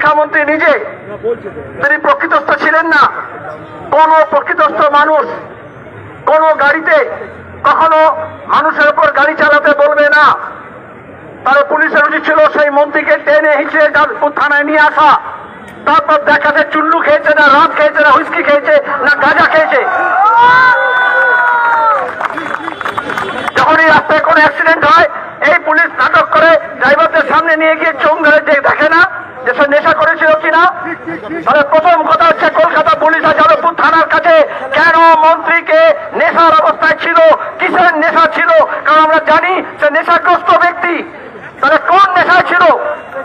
শিক্ষামন্ত্রী নিজে? তিনি প্রকৃতস্থ ছিলেন না। কোন প্রকৃতস্থ মানুষ কোন গাড়িতে কখনো মানুষের উপর গাড়ি চালাতে বলবে না। তাহলে পুলিশের উচিত ছিল সেই মন্ত্রীকে টেনে হিঁচড়ে থানায় নিয়ে আসা। তারপর দেখা যায় চুল্লু খেয়েছে না রাত খেয়েছে না হুইস্কি খেয়েছে না গাঁজা খেয়েছে। যখন এই রাস্তায় কোনো অ্যাক্সিডেন্ট হয়, এই পুলিশ নাটক করে ড্রাইভারদের সামনে নিয়ে গিয়ে চোখ ধরে যে দেখে না সে নেশা করেছিল কিনা? তাহলে প্রথম কথা হচ্ছে কলকাতা পুলিশ আর যাদবপুর থানার কাছে কেন মন্ত্রীকে নেশার অবস্থায় ছিল কিসের নেশা ছিল কারণ আমরা জানি সে নেশাগ্রস্ত ব্যক্তি তাহলে কোন নেশায় ছিল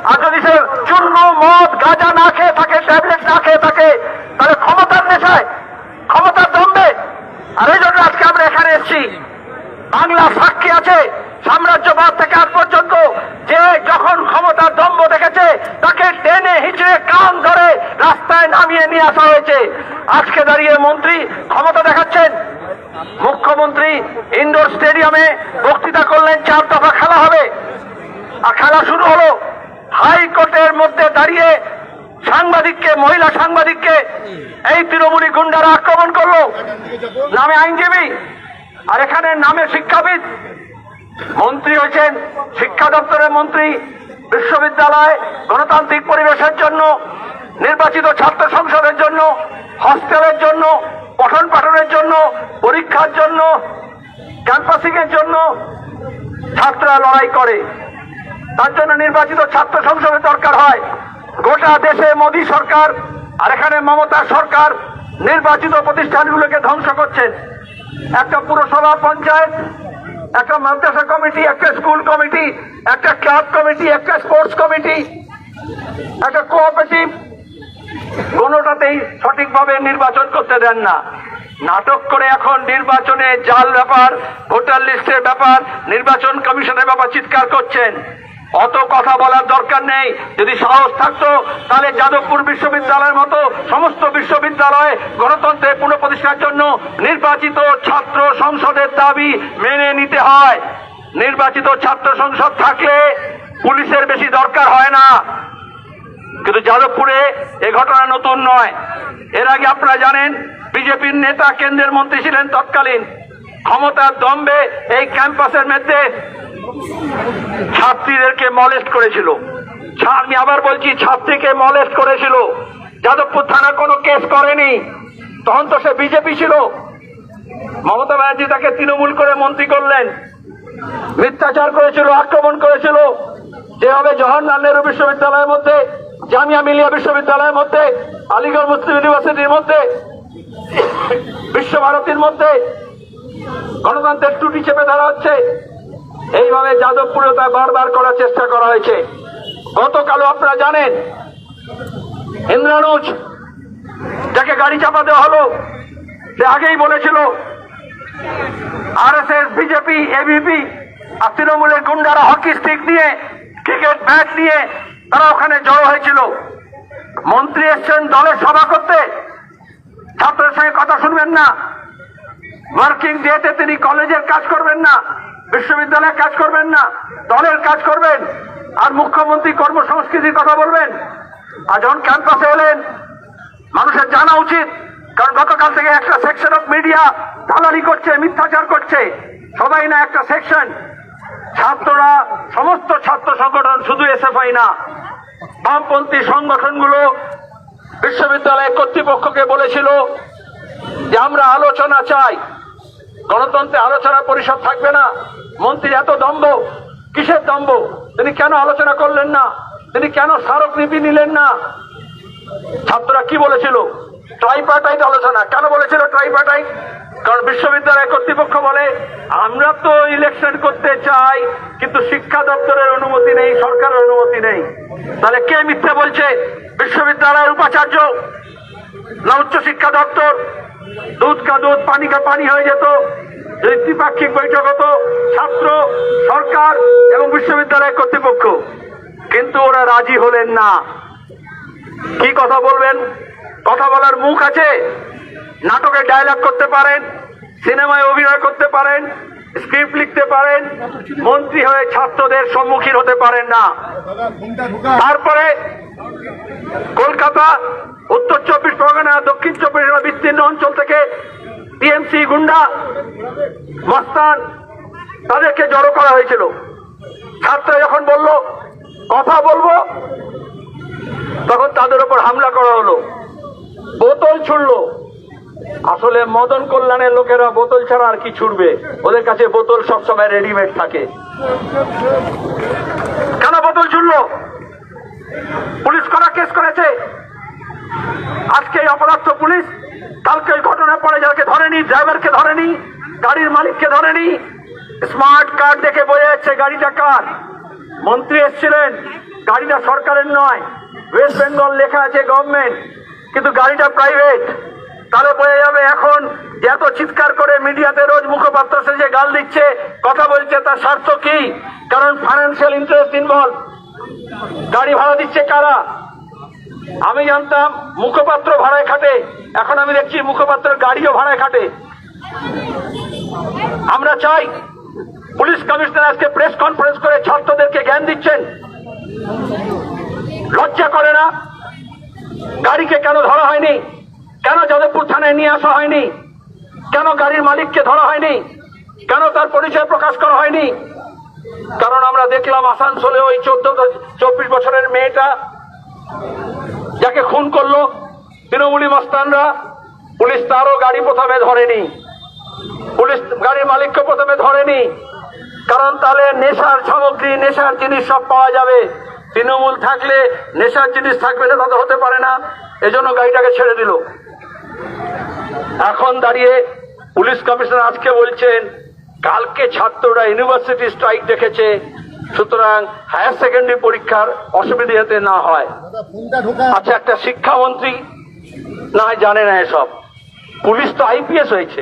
আর যদি সে চূর্ণ মদ গাঁজা না খেয়ে থাকে ট্যাবলেট না খেয়ে থাকে তাহলে ক্ষমতার নেশায় ক্ষমতার দম্বে আর এই জন্য আজকে আমরা এখানে এসেছি বাংলা সাক্ষী আছে সাম্রাজ্যবাদ থেকে আজ পর্যন্ত যে যখন ক্ষমতার দম্ভ দেখেছে তাকে টেনে হিচড়ে কান ধরে রাস্তায় নামিয়ে নিয়ে আসা হয়েছে। আজকে দাঁড়িয়ে মন্ত্রী ক্ষমতা দেখাচ্ছেন। মুখ্যমন্ত্রী ইন্ডোর স্টেডিয়ামে বক্তৃতা করলেন, চার দফা খেলা হবে। আর খেলা শুরু হলো। হাইকোর্টের মধ্যে দাঁড়িয়ে সাংবাদিককে, মহিলা সাংবাদিককে এই তৃণমূলী গুন্ডারা আক্রমণ করল। নামে আইনজীবী, আর এখানে নামে শিক্ষাবিদ। মন্ত্রী হয়েছেন শিক্ষা দপ্তরের মন্ত্রী, বিশ্ববিদ্যালয়, গণতান্ত্রিক পরিবেশের জন্য নির্বাচিত ছাত্র সংসদের জন্য, হস্টেলের জন্য, পঠন পাঠনের জন্য, পরীক্ষার জন্য ক্যাম্পাসিং এর জন্য ছাত্ররা লড়াই করে। তার জন্য নির্বাচিত ছাত্র সংসদের দরকার হয়। গোটা দেশে মোদী সরকার আর এখানে মমতা সরকার নির্বাচিত প্রতিষ্ঠানগুলোকে ধ্বংস করছেন। একটা পুরসভা পঞ্চায়েত, একটা মাদ্রাসা কমিটি, একটা স্কুল কমিটি, একটা ক্লাব কমিটি, একটা স্পোর্টস কমিটি, একটা কোঅপারেটিভ কোনোটাতেই সঠিকভাবে নির্বাচন করতে দেন না। নাটক করে এখন নির্বাচনে জাল ব্যাপার, ভোটার লিস্টের ব্যাপার, নির্বাচন কমিশনের ব্যাপার চিৎকার করছেন। অত কথা বলার দরকার নেই। যদি সাহস থাকতো, তাহলে যাদবপুর বিশ্ববিদ্যালয়ের মতো সমস্ত বিশ্ববিদ্যালয়ে গণতন্ত্রের পুনঃপ্রতিষ্ঠার জন্য নির্বাচিত ছাত্র সংসদের দাবি মেনে নিতে হয়। নির্বাচিত ছাত্র সংসদ থাকলে পুলিশের বেশি দরকার হয় না। কিন্তু যাদবপুরে এ ঘটনা নতুন নয়। এর আগে আপনারা জানেন, বিজেপির নেতা কেন্দ্রের মন্ত্রী ছিলেন তৎকালীন। ক্ষমতার দম্বে এই ক্যাম্পাসের মধ্যে ছাত্রীদেরকে মলেস্ট করেছিল। আমি আবার বলছি, ছাত্রীকে মলেস্ট করেছিল। যাদবপুর থানা কোনো কেস করেনি। তখন তো সে বিজেপি ছিল। মমতা ব্যানার্জি তাকে তৃণমূল করে মন্ত্রী করলেন। মিথ্যাচার করেছিল, আক্রমণ করেছিল। যেভাবে জওহরলাল নেহরু বিশ্ববিদ্যালয়ের মধ্যে জামিয়া মিলিয়া বিশ্ববিদ্যালয়ের মধ্যে, আলিগড় মুসলিম ইউনিভার্সিটির মধ্যে, বিশ্বভারতীর মধ্যে গণতন্ত্রের ত্রুটি চেপে ধরা হচ্ছে। এইভাবে যাদবপুরে তা বারবার করার চেষ্টা করা হয়েছে। গতকালও আপনারা জানেন, ইন্দ্রানুজ, যাকে গাড়ি চাপা দেওয়া হলো, সে আগেই বলেছিল, আরএসএস, বিজেপি, এবিপি আর তৃণমূলের গুন্ডারা হকি স্টিক নিয়ে, ক্রিকেট ব্যাট নিয়ে তারা ওখানে জড়ো হয়েছিল। মন্ত্রী এসছেন দলের সভা করতে। ছাত্রের সঙ্গে কথা শুনবেন না। ওয়ার্কিং ডেতে তিনি কলেজের কাজ করবেন না, বিশ্ববিদ্যালয়ের কাজ করবেন না, দলের কাজ করবেন আর মুখ্যমন্ত্রী কর্মসংস্কৃতির কথা বলবেন। আর যখন ক্যাম্পাসে এলেন, মানুষের জানা উচিত, কারণ গতকাল থেকে একটা সেকশন অফ মিডিয়া দালালি করছে, মিথ্যাচার করছে। সবাই না একটা সেকশন ছাত্ররা, সমস্ত ছাত্র সংগঠন শুধু এসএফআই না, বামপন্থী সংগঠনগুলো বিশ্ববিদ্যালয় কর্তৃপক্ষকে বলেছিল যে আমরা আলোচনা চাই। গণতন্ত্রে আলোচনা পরিষদ থাকবে না। মন্ত্রী এত দম্ভ, কিসের দম্ভ? তিনি কেন আলোচনা করলেন না? তিনি কেন স্মারক নীতি নিলেন না? ছাত্ররা কি বলেছিল? ট্রাইপার্টাইট আলোচনা। কেন বলেছিল ট্রাইপার্টাইট? কারণ বিশ্ববিদ্যালয় কর্তৃপক্ষ বলে, আমরা তো ইলেকশন করতে চাই, কিন্তু শিক্ষা দপ্তরের অনুমতি নেই, সরকারের অনুমতি নেই। তাহলে কে মিথ্যে বলছে? বিশ্ববিদ্যালয়ের উপাচার্য, না উচ্চ শিক্ষা দপ্তর। দুধ কা দুধ, পানি কা পানি হয়ে যেত। যদি দ্বিপাক্ষিক বৈঠক হতো, ছাত্র, সরকার এবং বিশ্ববিদ্যালয় কর্তৃপক্ষ। কিন্তু ওরা রাজি হলেন না। কি কথা বলবেন? কথা বলার মুখ আছে? নাটকে ডায়লগ করতে পারেন সিনেমায় অভিনয় করতে পারেন স্ক্রিপ্ট লিখতে পারেন, মন্ত্রী হয়ে ছাত্রদের সম্মুখীন হতে পারেন না। তারপরে কলকাতা, উত্তর চব্বিশ পরগনা, দক্ষিণ চব্বিশ পরগনা, বিস্তীর্ণ অঞ্চল থেকে টিএমসি গুন্ডা, মাস্তান, তাদেরকে জড়ো করা হয়েছিল। ছাত্র যখন বলল, কথা বলব? তখন তাদের উপর হামলা করা হলো। বোতল ছুড়লো। আসলে মদন কল্যাণের লোকেরা বোতল ছাড়া আর কি ছুটবে? ওদের কাছে বোতল সবসময় রেডিমেড থাকে। কেন বোতল ছুড়লো পুলিশ করা কেস করেছে। আজকে অপরাধ পুলিশ, কালকে ওই ঘটনার পরে যাকে ধরেনি ড্রাইভারকে ধরেনি, গাড়ির মালিককে ধরেনি স্মার্ট কার্ড দেখে বোঝা যাচ্ছে গাড়িটা কার? মন্ত্রী এসেছিলেন, গাড়িটা সরকারের নয় ওয়েস্ট বেঙ্গল লেখা আছে গভর্নমেন্ট কিন্তু গাড়িটা প্রাইভেট তাহলে বোঝা যাবে এখন। যে এত চিৎকার করে মিডিয়াতে রোজ মুখপাত্র সেজে গাল দিচ্ছে। কথা বলছে তার স্বার্থ কি? কারণ ফাইন্যান্সিয়াল ইন্টারেস্ট ইনভলভ গাড়ি ভাড়া দিচ্ছে কারা? আমি জানতাম মুখপাত্র ভাড়ায় খাটে। এখন আমি দেখছি মুখপাত্রের গাড়িও ভাড়ায় খাটে। আমরা চাই পুলিশ কমিশনার আজকে প্রেস কনফারেন্স করে ছাত্রদেরকে জ্ঞান দিচ্ছেন। লজ্জা করে না। গাড়িকে কেন ধরা হয়নি? কেন যাদবপুর থানায় নিয়ে আসা হয়নি? কেন গাড়ির মালিককে ধরা হয়নি? কেন তার পরিচয় প্রকাশ করা হয়নি? কারণ আমরা দেখলাম আসানসোলে ওই চোদ্দ চব্বিশ বছরের মেয়েটা, যাকে খুন করল তৃণমূলী মাস্তানরা, পুলিশ তারও গাড়ি প্রথমে ধরেনি। পুলিশ গাড়ির মালিককে প্রথমে ধরেনি। কারণ তাহলে নেশার সামগ্রী, নেশার জিনিস সব পাওয়া যাবে। তৃণমূল থাকলে নেশার জিনিস থাকবে না, তা তো হতে পারে না। এজন্য গাড়িটাকে ছেড়ে দিল। এখন দাঁড়িয়ে পুলিশ কমিশনার আজকে বলছেন, কালকে ছাত্ররা ইউনিভার্সিটি স্ট্রাইক দেখেছে, সুতরাং হায়ার সেকেন্ডারি পরীক্ষার অসুবিধা যাতে না হয়। আচ্ছা একটা শিক্ষামন্ত্রী না জানে না এসব। পুলিশ তো আইপিএস হয়েছে।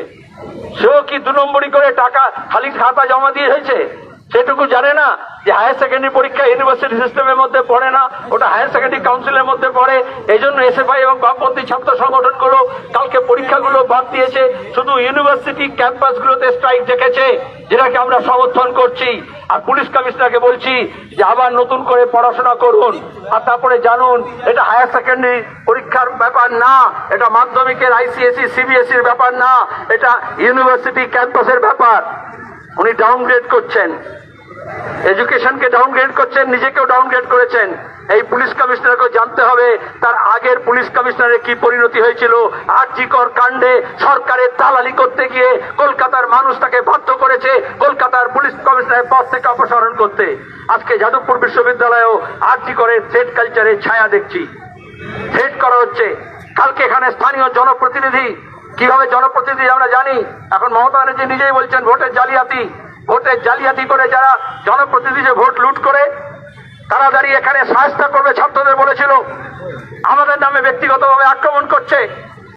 সেও কি দু নম্বরই করে টাকা, খালি খাতা জমা দিয়ে হয়েছে? সেটুকু জানে না? যে হায়ার সেকেন্ডারি পরীক্ষা ইউনিভার্সিটি সিস্টেমের মধ্যে পড়ে না, ওটা হায়ার সেকেন্ডারি কাউন্সিলের মধ্যে পড়ে। এই জন্য এসএফআই এবং বামপন্থী ছাত্র সংগঠনগুলো কালকে পরীক্ষাগুলো বাদ দিয়েছে। শুধু ইউনিভার্সিটি ক্যাম্পাসগুলোতে স্ট্রাইক ডেকেছে যেটাকে আমরা সমর্থন করছি। আর পুলিশ কমিশনারকে বলছি যে আবার নতুন করে পড়াশোনা করুন। আর তারপরে জানুন, এটা হায়ার সেকেন্ডারি পরীক্ষার ব্যাপার না, এটা মাধ্যমিকের আইসিএসসি সিবিএসসির E ব্যাপার না, এটা ইউনিভার্সিটি ক্যাম্পাসের ব্যাপার। উনি ডাউনগ্রেড করছেন। এডুকেশনকে ডাউনগ্রেড করছেন, নিজেকেও ডাউনগ্রেড করেছেন। এই পুলিশ কমিশনারকে জানতে হবে, তার আগের পুলিশ কমিশনারের কি পরিণতি হয়েছিল। আর্জিকর কাণ্ডে সরকারের দালালি করতে গিয়ে কলকাতার মানুষ তাকে বাধ্য করেছে কলকাতার পুলিশ কমিশনারের পদ থেকে অপসারণ করতে। আজকে যাদবপুর বিশ্ববিদ্যালয়েও আর্জিকরের থ্রেড কালচারের ছায়া দেখছি। থ্রেড করা হচ্ছে। কালকে এখানে স্থানীয় জনপ্রতিনিধি, কীভাবে জনপ্রতিনিধি আমরা জানি? এখন মমতা ব্যানার্জি নিজেই বলছেন, ভোটের জালিয়াতি। ভোটের জালিয়াতি করে যারা জনপ্রতিনিধি ভোট লুট করে, তারা দাঁড়িয়ে এখানে সাহায্য করবে, ছাত্রদের বলেছিল। আমাদের নামে ব্যক্তিগতভাবে আক্রমণ করছে।